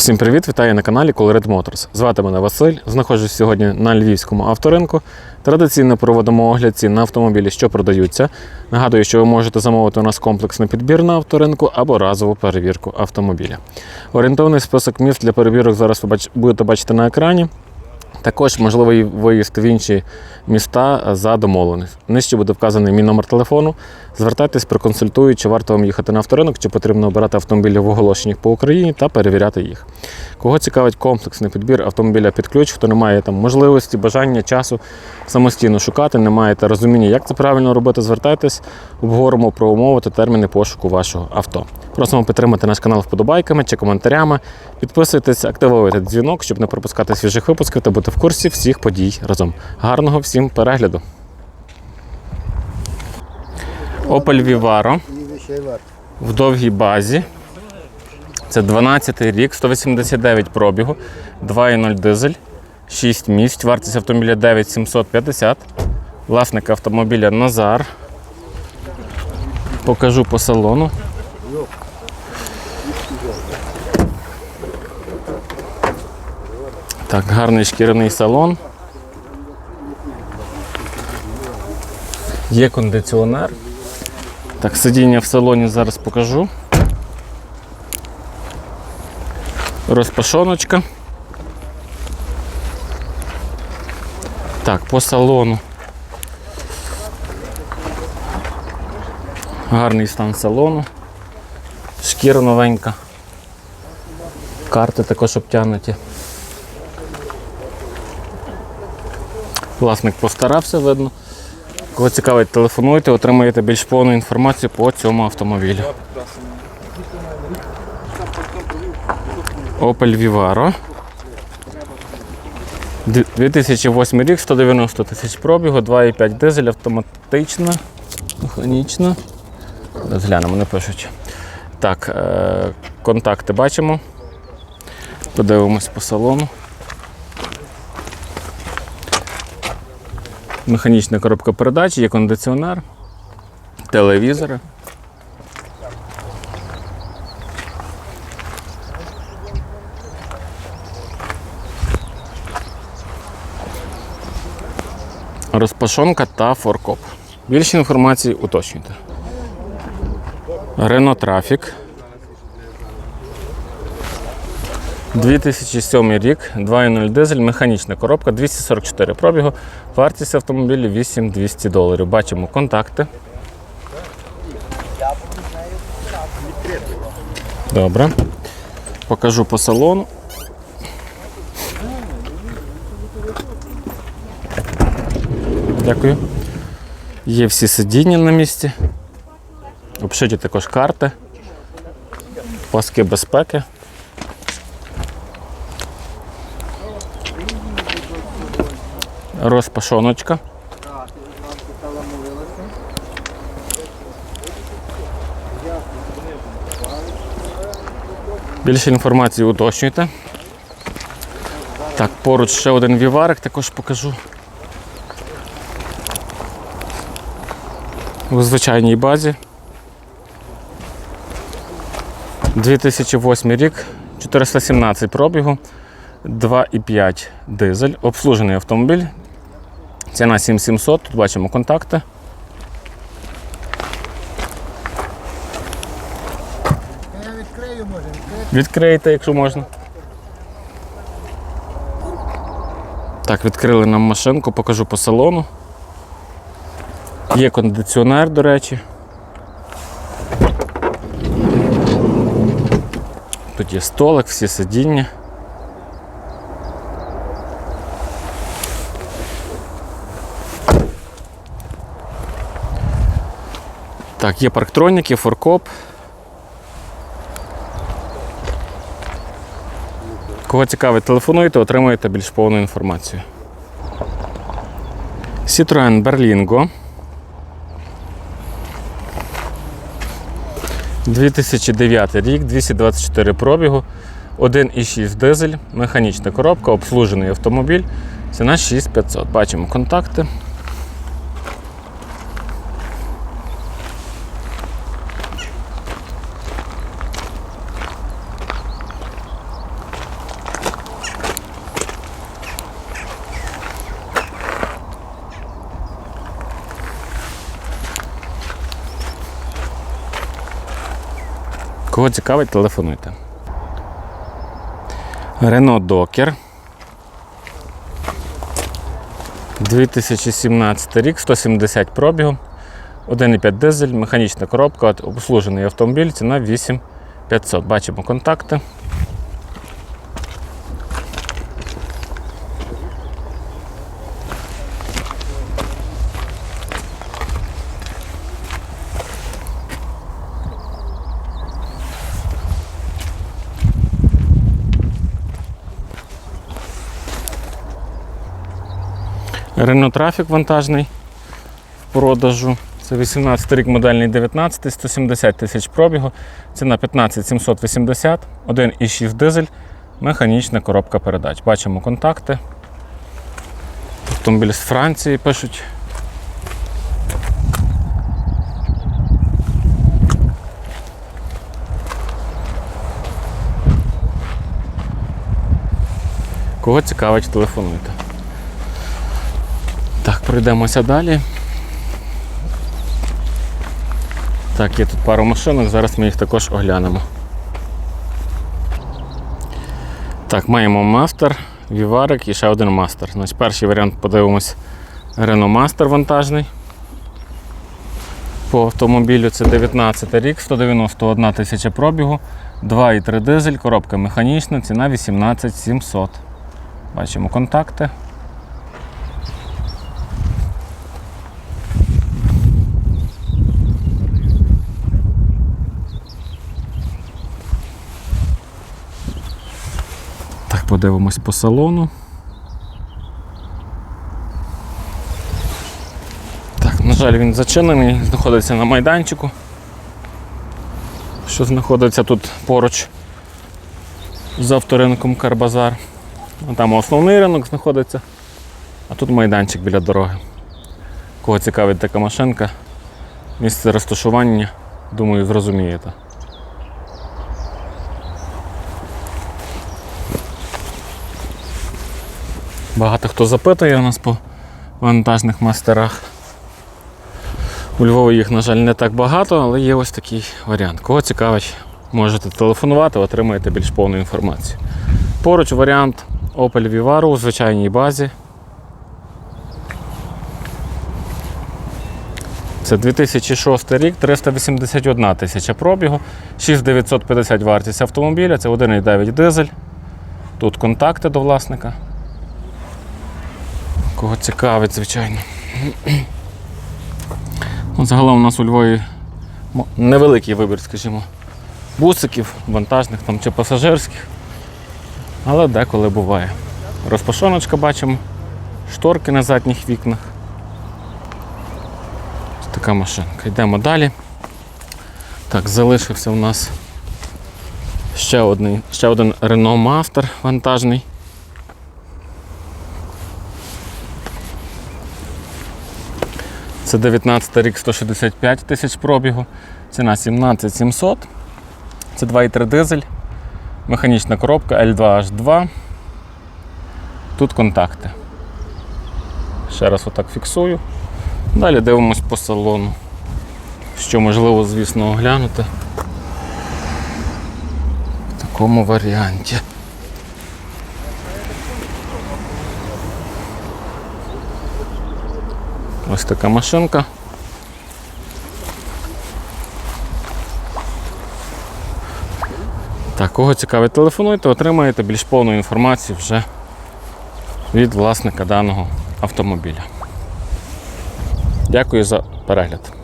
Всім привіт, вітаю на каналі Colored Motors. Звати мене Василь. Знаходжусь сьогодні на львівському авторинку. Традиційно проводимо огляд цін на автомобілі, що продаються. Нагадую, що ви можете замовити у нас комплексний підбір на авторинку або разову перевірку автомобіля. Орієнтовний список міст для перевірок зараз ви будете бачити на екрані. Також можливий виїзд в інші міста за домовленість. Нижче буде вказаний мій номер телефону. Звертайтесь, проконсультую, чи варто вам їхати на авторинок, чи потрібно обирати автомобілі в оголошеннях по Україні та перевіряти їх. Кого цікавить комплексний підбір автомобіля під ключ, хто не має там можливості, бажання, часу самостійно шукати, не маєте розуміння, як це правильно робити, звертайтесь, обговоримо про умови та терміни пошуку вашого авто. Просимо підтримати наш канал вподобайками чи коментарями. Підписуйтесь, активуйте дзвінок, щоб не пропускати свіжих випусків та бути в курсі всіх подій разом. Гарного всім перегляду! Opel Vivaro в довгій базі. Це 12 й рік, 189 пробігу, 2.0 дизель, 6 місць, вартість автомобіля 9750. Власник автомобіля Назар. Покажу по салону. Так, гарний шкіряний салон. Є кондиціонер. Так, сидіння в салоні зараз покажу. Розпашоночка. Так, по салону. Гарний стан салону. Шкіра новенька. Карти також обтягнуті. Власник постарався, видно. Кого цікавить, телефонуйте, отримаєте більш повну інформацію по цьому автомобілю. Opel Vivaro. 2008 рік, 190 тисяч пробігу, 2,5 дизель, автоматична, механічна. Зараз не пишуть. Так, е- контакти бачимо. Подивимось по салону. Механічна коробка передач, є кондиціонер, телевізори. Розпашонка та форкоп. Більше інформації уточнюйте. Renault Traffic. 2007 рік, 2.0 дизель, механічна коробка, 244 пробігу, вартість автомобіля 8200 доларів. Бачимо контакти. Добре. Покажу по салону. Дякую. Є всі сидіння на місці. Обшиті також карти, паски безпеки. Розпашоночка. Більше інформації уточнюйте. Так, поруч ще один віварик також покажу. У звичайній базі. 2008 рік, 417 пробігу, 2,5 дизель, обслужений автомобіль. Ціна 7700, тут бачимо контакти. Відкрийте, якщо можна. Так, відкрили нам машинку, покажу по салону. Є кондиціонер, до речі. Тут є столик, всі сидіння. Так, є парктроніки, форкоп. Кого цікавить, телефонуйте, отримаєте більш повну інформацію. Citroen Berlingo. 2009 рік, 224 пробігу, 1,6 дизель, механічна коробка, обслужений автомобіль. Ціна 6500. Бачимо контакти. Кого цікавить, телефонуйте. Рено Докер. 2017 рік, 170 пробігу, 1,5 дизель, механічна коробка, обслужений автомобіль, ціна 8500. Бачимо контакти. Renault Traffic вантажний в продажу. Це 18 рік модельний 19, 170 тисяч пробігу. Ціна 15 780, 1,6 дизель, механічна коробка передач. Бачимо контакти. Автомобіль з Франції пишуть. Кого цікавить, телефонуйте. Так, пройдемося далі. Так, є тут пару машинок, зараз ми їх також оглянемо. Так, маємо мастер, віварик і ще один мастер. Значить, перший варіант подивимось Renault Master вантажний. По автомобілю це 19 рік, 191 тисяча пробігу, 2,3 дизель, коробка механічна, ціна 18 700. Бачимо контакти. Подивимось по салону. Так, на жаль, він зачинений, знаходиться на майданчику, що знаходиться тут поруч з авторинком Карбазар. Там основний ринок знаходиться, а тут майданчик біля дороги. Кого цікавить така машинка, місце розташування, думаю, зрозумієте. Багато хто запитує у нас по вантажних мастерах. У Львові їх, на жаль, не так багато, але є ось такий варіант. Кого цікавить, можете телефонувати, отримаєте більш повну інформацію. Поруч варіант Opel Vivaro у звичайній базі. Це 2006 рік, 381 тисяча пробігу, 6950 вартість автомобіля, це 1,9 дизель. Тут контакти до власника. Кого цікавить, звичайно. Ну, Загалом у нас у Львові невеликий вибір, скажімо, бусиків, вантажних там, чи пасажирських. Але деколи буває. Розпашоночка бачимо, шторки на задніх вікнах. Ось така машинка. Йдемо далі. Так, залишився у нас ще, один, ще один Renault Master вантажний. Це 19 рік 165 тисяч пробігу. Ціна 17 700. Це 2,3 дизель. Механічна коробка L2H2. Тут контакти. Ще раз отак фіксую. Далі дивимось по салону. Що можливо, звісно, оглянути в такому варіанті. Ось така машинка. Так, кого цікавить, телефонуйте, отримаєте більш повну інформацію вже від власника даного автомобіля. Дякую за перегляд.